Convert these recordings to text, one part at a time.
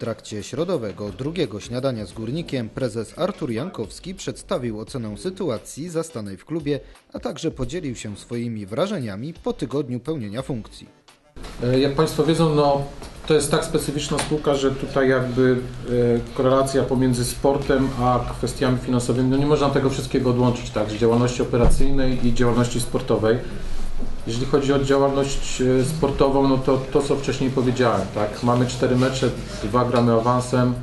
trakcie środowego drugiego śniadania z górnikiem prezes Artur Jankowski przedstawił ocenę sytuacji zastanej w klubie, a także podzielił się swoimi wrażeniami po tygodniu pełnienia funkcji. E, Jak Państwo wiedzą, no, to jest tak specyficzna spółka, że tutaj jakby e, korelacja pomiędzy sportem a kwestiami finansowymi, no nie można tego wszystkiego odłączyć, tak, z działalności operacyjnej i działalności sportowej. Jeżeli chodzi o działalność e, sportową, no to to, co wcześniej powiedziałem, tak, mamy cztery mecze, dwa gramy awansem,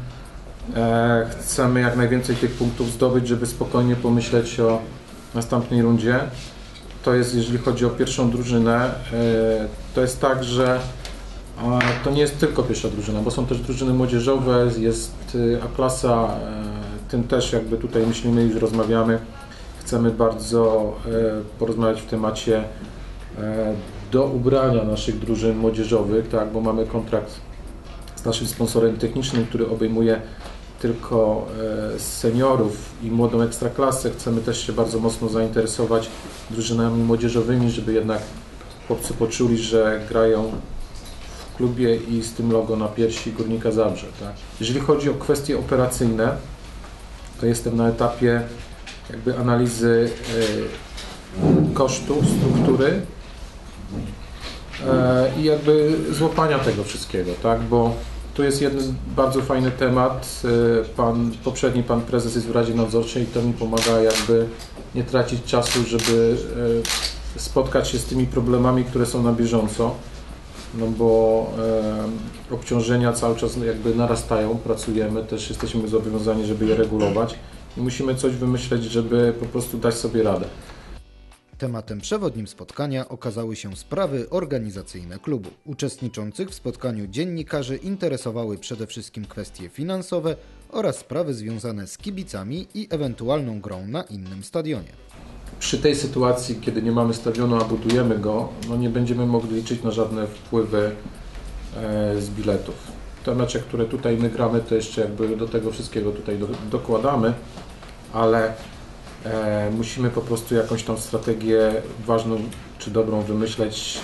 e, chcemy jak najwięcej tych punktów zdobyć, żeby spokojnie pomyśleć o następnej rundzie. To jest, jeżeli chodzi o pierwszą drużynę, e, to jest tak, że a to nie jest tylko pierwsza drużyna, bo są też drużyny młodzieżowe, jest y, A-klasa, e, tym też jakby tutaj myślimy i rozmawiamy. Chcemy bardzo e, porozmawiać w temacie e, do ubrania naszych drużyn młodzieżowych, tak, bo mamy kontrakt z naszym sponsorem technicznym, który obejmuje tylko e, seniorów i młodą ekstraklasę. Chcemy też się bardzo mocno zainteresować drużynami młodzieżowymi, żeby jednak chłopcy poczuli, że grają w klubie i z tym logo na piersi Górnika Zabrze. Tak? Jeżeli chodzi o kwestie operacyjne, to jestem na etapie jakby analizy e, kosztów, struktury e, i jakby złapania tego wszystkiego, tak? bo tu jest jeden bardzo fajny temat. E, Pan, poprzedni pan prezes jest w Radzie Nadzorczej i to mi pomaga jakby nie tracić czasu, żeby e, spotkać się z tymi problemami, które są na bieżąco no bo e, obciążenia cały czas jakby narastają, pracujemy, też jesteśmy zobowiązani, żeby je regulować i musimy coś wymyśleć, żeby po prostu dać sobie radę. Tematem przewodnim spotkania okazały się sprawy organizacyjne klubu. Uczestniczących w spotkaniu dziennikarzy interesowały przede wszystkim kwestie finansowe oraz sprawy związane z kibicami i ewentualną grą na innym stadionie. Przy tej sytuacji, kiedy nie mamy stadionu, a budujemy go, no nie będziemy mogli liczyć na żadne wpływy e, z biletów. Te mecze, które tutaj my gramy, to jeszcze jakby do tego wszystkiego tutaj do, dokładamy, ale musimy po prostu jakąś tam strategię ważną czy dobrą wymyśleć,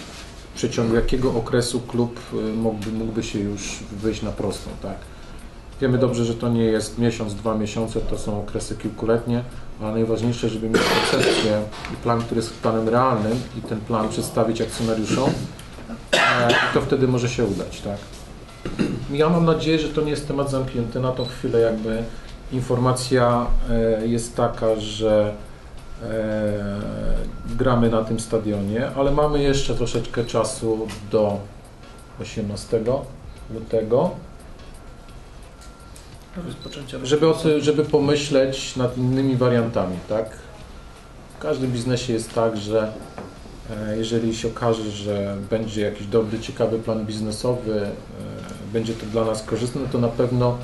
w przeciągu jakiego okresu klub e, mógłby, mógłby się już wyjść na prostą, tak? Wiemy dobrze, że to nie jest miesiąc, dwa miesiące, to są okresy kilkuletnie, ale najważniejsze, żeby mieć koncepcję i plan, który jest planem realnym i ten plan przedstawić akcjonariuszom, e, to wtedy może się udać, tak? Ja mam nadzieję, że to nie jest temat zamknięty. Na tą chwilę jakby informacja e, jest taka, że e, gramy na tym stadionie, ale mamy jeszcze troszeczkę czasu do 18 lutego, żeby, żeby pomyśleć nad innymi wariantami, tak? W każdym biznesie jest tak, że e, jeżeli się okaże, że będzie jakiś dobry, ciekawy plan biznesowy, będzie to dla nas korzystne, to na pewno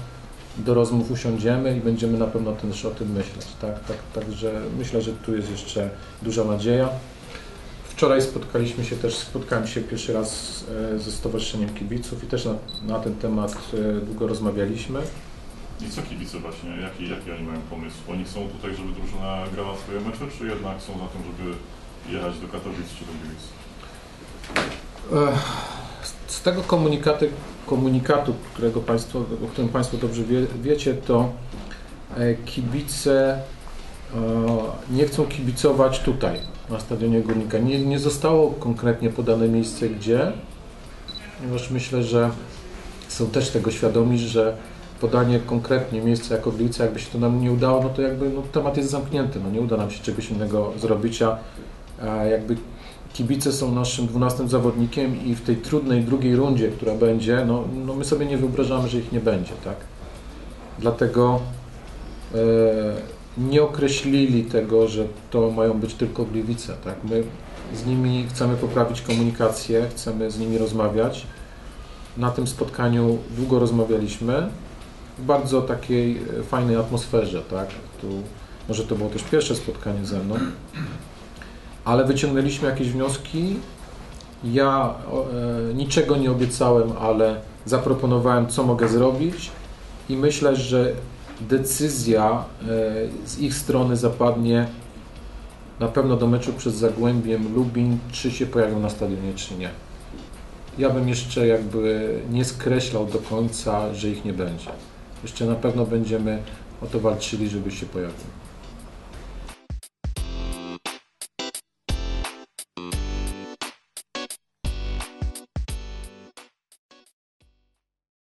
do rozmów usiądziemy i będziemy na pewno też o tym myśleć, tak? tak także myślę, że tu jest jeszcze duża nadzieja. Wczoraj spotkaliśmy się też, spotkałem się pierwszy raz e, ze Stowarzyszeniem Kibiców i też na, na ten temat e, długo rozmawialiśmy. I co kibice właśnie, jaki, jaki oni mają pomysł? Oni są tutaj, żeby drużyna grała swoje mecze, czy jednak są za tym, żeby jechać do Katowic czy do Gliwic? Z tego komunikaty, komunikatu, którego państwo, o którym Państwo dobrze wie, wiecie, to e, kibice e, nie chcą kibicować tutaj, na Stadionie Górnika. Nie, nie zostało konkretnie podane miejsce gdzie, ponieważ myślę, że są też tego świadomi, że podanie konkretnie miejsca jako Gliwice, jakby się to nam nie udało, no to jakby no, temat jest zamknięty, no nie uda nam się czegoś innego zrobić, a jakby kibice są naszym 12 zawodnikiem i w tej trudnej drugiej rundzie, która będzie, no, no my sobie nie wyobrażamy, że ich nie będzie, tak? Dlatego e, nie określili tego, że to mają być tylko Gliwice, tak? My z nimi chcemy poprawić komunikację, chcemy z nimi rozmawiać. Na tym spotkaniu długo rozmawialiśmy w bardzo takiej e, fajnej atmosferze, tak? Tu, może to było też pierwsze spotkanie ze mną, ale wyciągnęliśmy jakieś wnioski. Ja e, niczego nie obiecałem, ale zaproponowałem, co mogę zrobić i myślę, że decyzja e, z ich strony zapadnie na pewno do meczu przez Zagłębiem Lubin, czy się pojawią na stadionie, czy nie. ja bym jeszcze jakby nie skreślał do końca, że ich nie będzie. Jeszcze na pewno będziemy o to walczyli, żeby się pojawił.